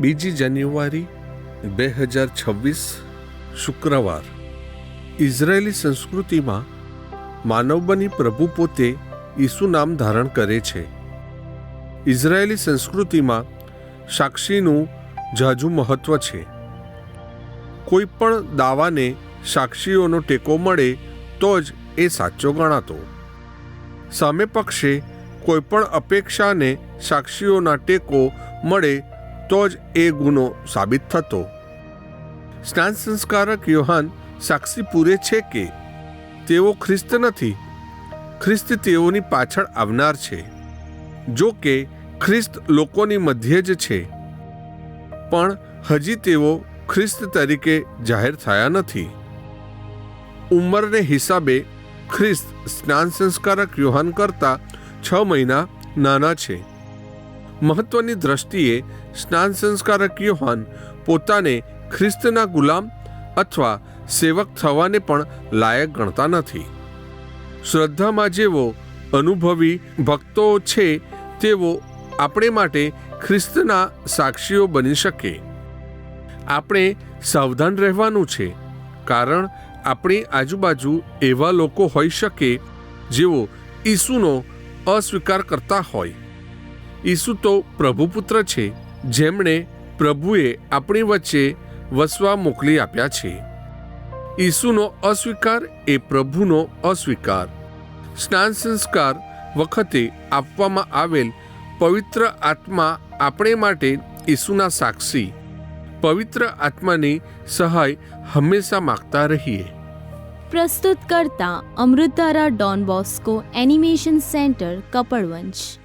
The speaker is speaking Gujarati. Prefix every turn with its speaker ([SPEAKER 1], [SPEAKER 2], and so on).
[SPEAKER 1] બીજી જાન્યુઆરી બે હજાર છવ્વીસ શુક્રવાર. ઇઝરાયેલી સંસ્કૃતિમાં માનવ બની પ્રભુ પોતે ઈસુ નામ ધારણ કરે છે. ઇઝરાયેલી સંસ્કૃતિમાં સાક્ષીનું જાજુ મહત્વ છે. કોઈ પણ દાવાને સાક્ષીઓનો ટેકો મળે તો જ એ સાચો ગણાતો. સામે પક્ષે કોઈ પણ અપેક્ષાને સાક્ષીઓના ટેકો મળે તો જ એ ગુનો સાબિત થતો. સ્નાન સંસ્કારક યોહાન સાક્ષી પૂરે છે કે તેઓ ખ્રિસ્ત નથી. ખ્રિસ્ત તેઓની પાછળ આવનાર છે, જો કે ખ્રિસ્ત લોકોની મધ્યે જ છે. પણ હજી તેઓ ખ્રિસ્ત તરીકે જાહેર થયા નથી. ઉંમરને હિસાબે ખ્રિસ્ત સ્નાન સંસ્કારક યોહાન કરતા છ મહિના નાના છે. મહત્વની દ્રષ્ટિએ સ્નાન સંસ્કારક યોહાન પોતાને ખ્રિસ્તના ગુલામ અથવા સેવક થવાને પણ લાયક ગણતા નથી. શ્રદ્ધામાં જેવો અનુભવી ભક્તો છે તેઓ આપણે માટે ખ્રિસ્તના સાક્ષીઓ બની શકે. આપણે સાવધાન રહેવાનું છે, કારણ આપણી આજુબાજુ એવા લોકો હોઈ શકે જેઓ ઈસુનો અસ્વીકાર કરતા હોય. ઈસુ તો પ્રભુપુત્ર છે, જેમણે પ્રભુએ આપણી વચ્ચે વસવા મોકલી આપ્યા છે. ઈસુનો અસ્વીકાર એ પ્રભુનો અસ્વીકાર. સ્નાન સંસ્કાર વખતે આપવામાં આવેલ પવિત્ર આત્મા આપણે માટે ઈસુના સાક્ષી. પવિત્ર આત્માની સહાય હંમેશા માગતા રહીએ.
[SPEAKER 2] પ્રસ્તુત કરતા અમૃતારા Don Bosco animation centre, Kapadvanj.